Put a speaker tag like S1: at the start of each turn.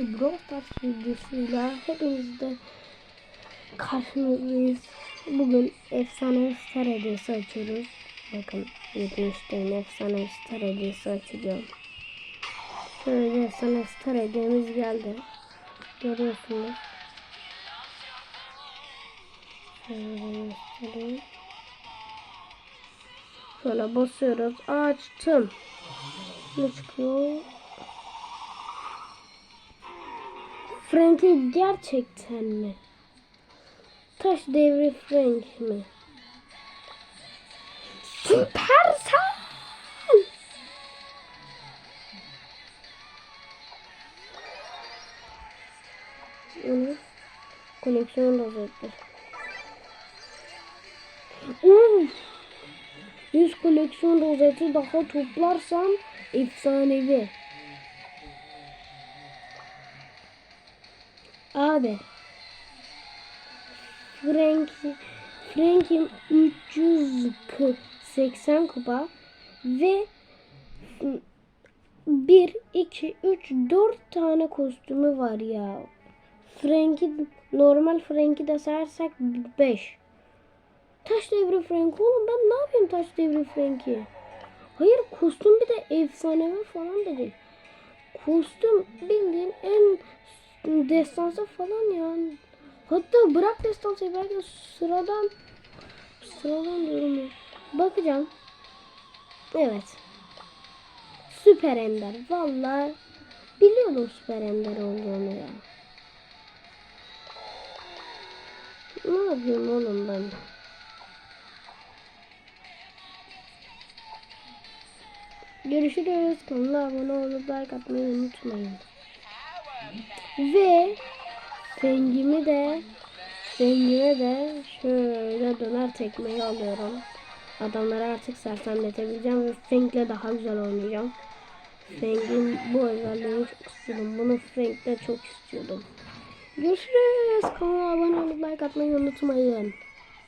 S1: bir Brawl Stars videosuyla hepinizde karşınızdayız. Bugün efsane star hediyesi açıyoruz. Bakın 70'ten efsane star hediyesi açacağım. Şöyle efsane star hediyemiz geldi. Görüyorsunuz. Şöyle. Şöyle basıyoruz. Açtım. Ne çıkıyor? Frank'in gerçekten mi? Taş devri Frank mi? Süpersen! Onu koleksiyon rozeti. Hmm. 100 koleksiyon rozeti daha toplarsam efsanevi. Abi. Frank Frank'in 380 kupa ve 1 2 3 4 tane kostümü var ya. Frank'i normal Frank'i de sayarsak 5. Taş devri Frank oğlum ben ne yapayım taş devri Frank'i? Hayır kostüm bir de efsanevi falan da değil. Kostüm bildiğin en destansı falan yani. Hatta bırak destansı belki sıradan sıradan diyorum. Bakacağım. Evet. Süper Ender. Vallahi biliyordum Süper Ender olduğunu ya. Ne yapayım oğlum ben? Görüşürüz. Kanala abone olup like atmayı unutmayın. Ve Fengimi de Fengime de şöyle döner tekmeyi alıyorum. Adamları artık sersemletebileceğim ve Feng'le daha güzel oynayacağım. Feng'in bu özelliğini çok istiyordum. Bunu Feng'le çok istiyordum. Görüşürüz. Kanala abone olup like atmayı unutmayın.